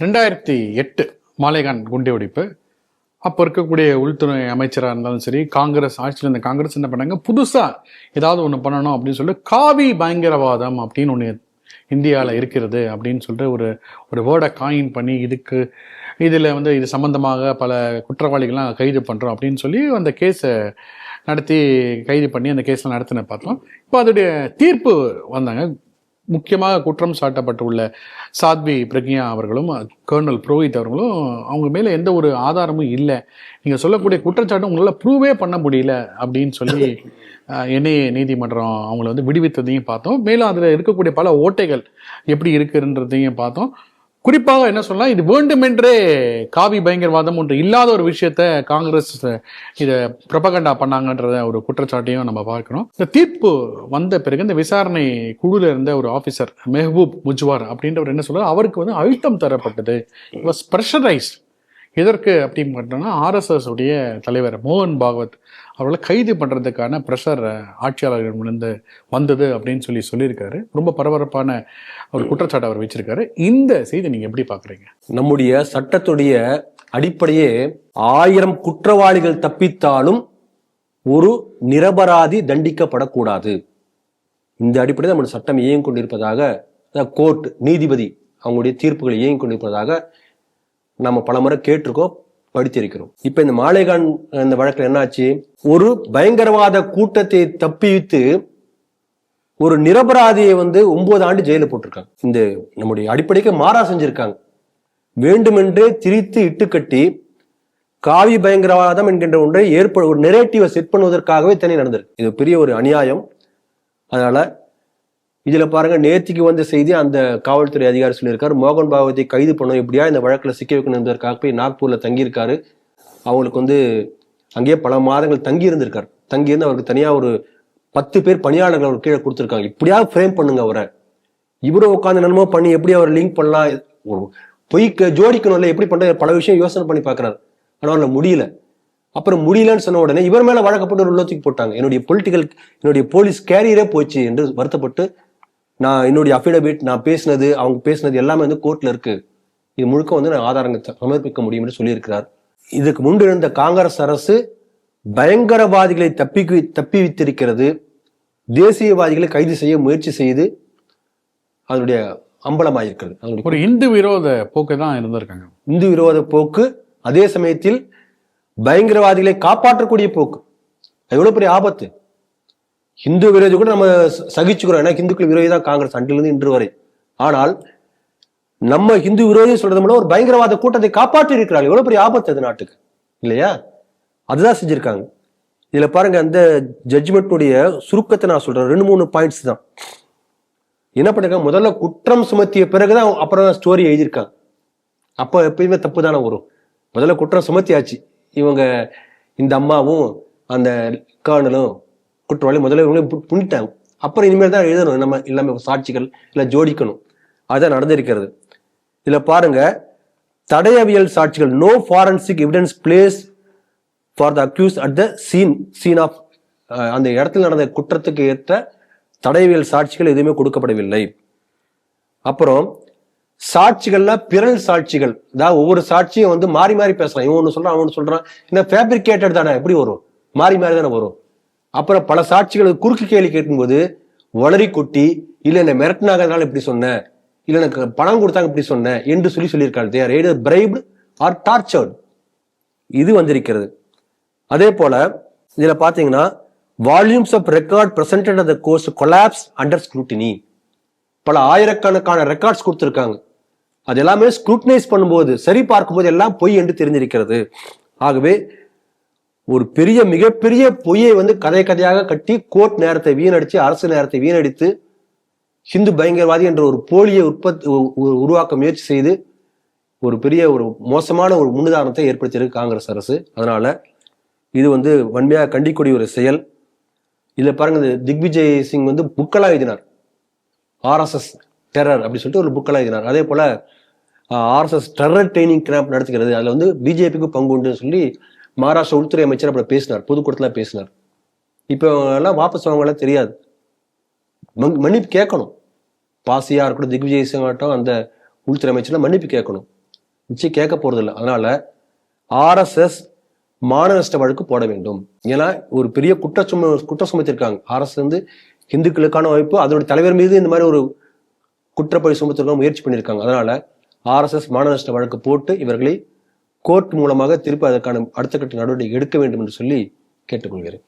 ரெண்டாயிரத்தி எட்டு மாலேகான் குண்டுவெடிப்பு அப்போ இருக்கக்கூடிய உள்துறை அமைச்சராக இருந்தாலும் சரி காங்கிரஸ் ஆட்சியில் இருந்த காங்கிரஸ் என்ன பண்ணாங்க? புதுசாக ஏதாவது ஒன்று பண்ணணும் அப்படின்னு சொல்லிட்டு காவி பயங்கரவாதம் அப்படின்னு ஒன்று இந்தியாவில் இருக்கிறது அப்படின்னு சொல்லிட்டு ஒரு ஒரு வேர்டை காயின் பண்ணி இதுக்கு இதில் வந்து இது சம்மந்தமாக பல குற்றவாளிகள்லாம் கைது பண்ணுறோம் அப்படின்னு சொல்லி அந்த கேஸை நடத்தி கைது பண்ணி அந்த கேஸில் நடத்தின பார்த்தோம். இப்போ அதோடைய தீர்ப்பு வந்தாங்க. முக்கியமாக குற்றம் சாட்டப்பட்டுள்ள சாத்வி பிரக்யா அவர்களும் கர்னல் புரோஹித் அவர்களும் அவங்க மேலே எந்த ஒரு ஆதாரமும் இல்லை. நீங்கள் சொல்லக்கூடிய குற்றச்சாட்டு உங்களால் ப்ரூவே பண்ண முடியல அப்படின்னு சொல்லி என்ஐஏ நீதிமன்றம் அவங்கள வந்து விடுவித்ததையும் பார்த்தோம். மேலும் அதில் இருக்கக்கூடிய பல ஓட்டைகள் எப்படி இருக்குன்றதையும் பார்த்தோம். குறிப்பாக என்ன சொல்லலாம் இது வேண்டுமென்றே காவி பயங்கரவாதம் ஒன்று இல்லாத ஒரு விஷயத்த காங்கிரஸ் இதை பிரபகண்டா பண்ணாங்கன்றத ஒரு குற்றச்சாட்டையும் நம்ம பார்க்கணும். இந்த தீர்ப்பு வந்த பிறகு இந்த விசாரணை குழுல இருந்த ஒரு ஆஃபீஸர் மெஹபூப் முஜ்வார் அப்படின்றவர் என்ன சொல்றாரு அவருக்கு வந்து அழுத்தம் தரப்பட்டது. வாஸ் ப்ரெஷரைஸ்ட் எதற்கு அப்படின்னு பார்த்தோம்னா ஆர்எஸ்எஸ் உடைய தலைவர் மோகன் பாகவத் அவர்களை கைது பண்ணுறதுக்கான ப்ரெஷர் ஆட்சியாளர்களிடமிருந்து வந்தது அப்படின்னு சொல்லி சொல்லியிருக்காரு. ரொம்ப பரபரப்பான ஒரு குற்றச்சாட்டு அவர் வச்சிருக்காரு. இந்த செய்தி நீங்கள் எப்படி பார்க்குறீங்க? நம்முடைய சட்டத்துடைய அடிப்படையே ஆயிரம் குற்றவாளிகள் தப்பித்தாலும் ஒரு நிரபராதி தண்டிக்கப்படக்கூடாது. இந்த அடிப்படையில் நம்முடைய சட்டம் இயங்கிக் கொண்டிருப்பதாக கோர்ட் நீதிபதி அவங்களுடைய தீர்ப்புகளை இயங்கிக் கொண்டிருப்பதாக நம்ம பலமுறை கேட்டிருக்கோம் படித்திருக்கிறோம். இப்ப இந்த மாலேகான் இந்த வழக்கில் என்னாச்சு? ஒரு பயங்கரவாத கூட்டத்தை தப்பிவித்து ஒரு நிரபராதியை வந்து ஒன்பது ஆண்டு ஜெயில போட்டிருக்காங்க. இந்த நம்முடைய அடிப்படைக்கு மாறா செஞ்சிருக்காங்க. வேண்டுமென்றே திரித்து இட்டுக்கட்டி காவி பயங்கரவாதம் என்கின்ற ஒன்றை ஏற்ப ஒரு நெரேட்டிவை செட் பண்ணுவதற்காகவே தனி நடந்திருக்கு. இது பெரிய ஒரு அநியாயம். அதனால இதுல பாருங்க நேற்றுக்கு வந்த செய்தி அந்த காவல்துறை அதிகாரி சொல்லியிருக்காரு மோகன் பாகவத்தை கைது பண்ணோம் எப்படியா இந்த வழக்கில் சிக்க வைக்கணும் என்பதற்காக போய் நாக்பூர்ல தங்கியிருக்காரு. அவங்களுக்கு வந்து அங்கேயே பல மாதங்கள் தங்கி இருந்திருக்காரு தங்கியிருந்து அவருக்கு தனியா ஒரு பத்து பேர் பணியாளர்கள் அவர் கீழே கொடுத்துருக்காங்க. இப்படியாவது ஃப்ரேம் பண்ணுங்க அவரை. இவரை உட்காந்து என்னமோ பண்ணி எப்படி அவர் லிங்க் பண்ணலாம் ஒரு ஜோடிக்கணும் ஜோடிக்கணும்ல எப்படி பண்ற பல விஷயம் யோசனை பண்ணி பார்க்கறாரு. ஆனால் அவரில் முடியல. அப்புறம் முடியலன்னு சொன்ன உடனே இவர் மேல வழக்கப்பட்டு ஒரு உள்ளத்துக்கு போட்டாங்க. என்னுடைய பொலிட்டிக்கல் என்னுடைய போலீஸ் கேரியரே போச்சு என்று வருத்தப்பட்டு நான் என்னுடைய அஃபிடவிட் நான் பேசினது அவங்க பேசினது எல்லாமே வந்து கோர்ட்ல இருக்கு. இது முழுக்க வந்து நான் ஆதாரங்கள் சமர்ப்பிக்க முடியும் என்று சொல்லியிருக்கிறார். இதுக்கு முன்பு இருந்த காங்கிரஸ் அரசு பயங்கரவாதிகளை தப்பி தப்பி வைத்திருக்கிறது தேசியவாதிகளை கைது செய்ய முயற்சி செய்து அதனுடைய அம்பலமாயிருக்கிறது. அதனுடைய ஒரு இந்து விரோத போக்கு தான் இருந்திருக்காங்க. இந்து விரோத போக்கு அதே சமயத்தில் பயங்கரவாதிகளை காப்பாற்றக்கூடிய போக்கு. எவ்வளவு பெரிய ஆபத்து. ஹிந்து விரோதி கூட நம்ம சகிச்சுக்கிறோம். ஏன்னா ஹிந்துக்கள் விரோதி தான் காங்கிரஸ் அன்றிலிருந்து இன்று வரை. ஆனால் நம்ம ஹிந்து விரோதி சொல்றது மூலம் ஒரு பயங்கரவாத கூட்டத்தை காப்பாற்றி இருக்கிறார்கள். எவ்வளவு பெரிய ஆபத்து அது நாட்டுக்கு. இல்லையா? அதுதான் செஞ்சிருக்காங்க. இதுல பாருங்க அந்த ஜட்ஜ்மெண்ட்டுடைய சுருக்கத்தை நான் சொல்றேன். ரெண்டு மூணு பாயிண்ட்ஸ் தான். என்ன பண்ணிருக்காங்க? முதல்ல குற்றம் சுமத்திய பிறகுதான் அப்புறம் ஸ்டோரி எழுதியிருக்காங்க. அப்போ எப்பயுமே தப்பு தானே வரும். முதல்ல குற்றம் சுமத்தியாச்சு. இவங்க இந்த அம்மாவும் அந்த கர்னலும் குற்றவாளி முதல்ல இவங்களே புண்ணிட்டாங்க அப்புறம் இனிமேல் தான் எழுதணும் நம்ம எல்லாமே சாட்சிகள் இல்லை ஜோடிக்கணும். அதுதான் நடந்திருக்கிறது. இதில் பாருங்க தடயவியல் சாட்சிகள் no forensic evidence place for the accuse at the scene scene of அந்த இடத்துல நடந்த குற்றத்துக்கு ஏற்ற தடயவியல் சாட்சிகள் எதுவுமே கொடுக்கப்படவில்லை. அப்புறம் சாட்சிகள்ல பிறல் சாட்சிகள். அதாவது ஒவ்வொரு சாட்சியும் வந்து மாறி மாறி பேசுறான் இவன் ஒன்று சொல்றான் அவன் ஒன்று சொல்றான். என்ன ஃபேப்ரிகேட்டட் தானே? எப்படி வரும்? மாறி மாறி தானே வரும். அப்புறம் பல சாட்சிகளுக்கு குறுக்கு கேள்வி கேட்கும்போது வளரி கொட்டி இல்லை என்னை மிரட்டினாங்கிறதுனால இப்படி சொன்னேன் இல்லை எனக்கு பணம் கொடுத்தாங்க இப்படி சொன்னேன் என்று சொல்லி சொல்லியிருக்காரு they either bribed or tortured இது வந்திருக்கிறது. அதே போல இதில் பார்த்தீங்கன்னா volumes of record presented at the course collapse under scrutiny பல ஆயிரக்கணக்கான ரெக்கார்ட்ஸ் கொடுத்துருக்காங்க. அது எல்லாமே ஸ்க்ரூட்டனைஸ் பண்ணும்போது சரி பார்க்கும்போது எல்லாம் பொய் என்று தெரிஞ்சிருக்கிறது. ஆகவே ஒரு பெரிய மிகப்பெரிய பொய்யை வந்து கதை கதையாக கட்டி கோர்ட் நேரத்தை வீணடிச்சு அரசு நேரத்தை வீணடித்து ஹிந்து பயங்கரவாதி என்ற ஒரு போலியை உற்பத்தி உருவாக்க முயற்சி செய்து ஒரு பெரிய ஒரு மோசமான ஒரு முன்னுதாரணத்தை ஏற்படுத்தியிருக்கு காங்கிரஸ் அரசு. அதனால இது வந்து வன்மையாக கண்டிக்கூடிய ஒரு செயல். இதில் பாருங்க திக்விஜய் சிங் வந்து புக்கெல்லாம் எழுதினார். ஆர்எஸ்எஸ் டெரர் அப்படி சொல்லிட்டு ஒரு புக்கெல்லாம் எழுதினார். அதே போல ஆர்எஸ்எஸ் டெரர் ட்ரைனிங் கேம்ப் நடத்துகிறது. அதில் வந்து பிஜேபிக்கு பங்கு உண்டுன்னு சொல்லி மகாராஷ்டிரா உள்துறை அமைச்சர் அப்படி பேசினார் பொதுக்கூட்டத்தில் பேசினார். இப்போ எல்லாம் வாபஸ் வாங்கலாம் தெரியாது. மன்னிப்பு கேட்கணும். பாசியா இருக்கட்டும் திக்விஜய் சிங் ஆகட்டும் அந்த உள்துறை அமைச்சர்லாம் மன்னிப்பு கேட்கணும். நிச்சயம் கேட்க போகிறதில்ல அதனால ஆர்எஸ்எஸ் மான நஷ்ட வழக்கு போட வேண்டும். ஏன்னா ஒரு பெரிய குற்றச்சும குற்றம் சுமத்திருக்காங்க ஆர்எஸ் வந்து இந்துக்களுக்கான அமைப்பு அதோட தலைவர் மீது இந்த மாதிரி ஒரு குற்றப்பழி சுமத்திருக்க முயற்சி பண்ணியிருக்காங்க. அதனால ஆர்எஸ்எஸ் மான நஷ்ட வழக்கு போட்டு இவர்களை கோர்ட் மூலமாக திருப்பி அதற்கான அடுத்த கட்ட நடவடிக்கை எடுக்க வேண்டும் என்று சொல்லி கேட்டுக்கொள்கிறேன்.